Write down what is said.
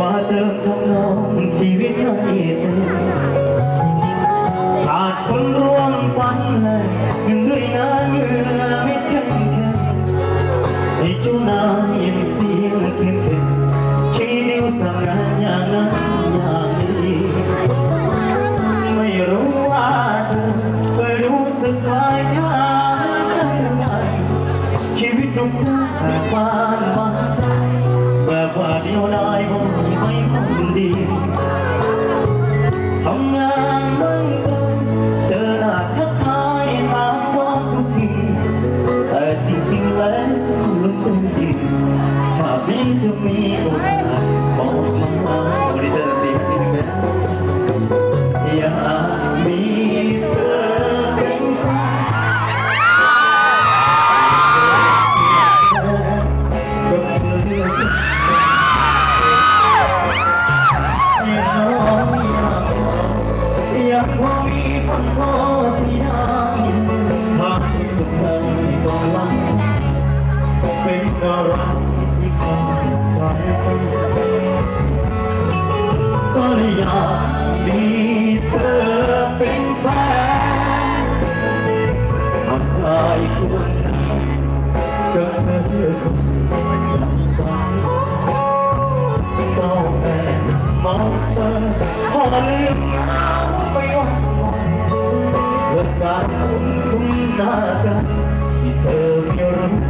ว่าเติมทำนองชีวิตให้เต็มขาดคนร่วมฝันเลยยังด้วยงานเหงื่อไม่แข็งแข็งให้เจ้านายยังเสียงเข้มแข็งชี้นิ้วสั่งงานอย่างนั้นอย่างนี้ไม่รู้ว่าเธอเคยรู้สึกคล้ายคล้าย งานมั่นก็เจอหน้าทักทายตามความทุกที แต่จริงๆแล้วลุงเป็นจริงชาตินี้จะมีโอกาสบอกมาวันนี้เจอ ยากพอมีคนโทษที่ได้หากสุดท้ายก็หวังเป็นอะไรที่คอยใจก็อยากมีเธอเป็นแฟนหากใครควรกับเธอคงสิ่งใดต้องแอบมองเธอพอลืม sana kung punta ka, ito yung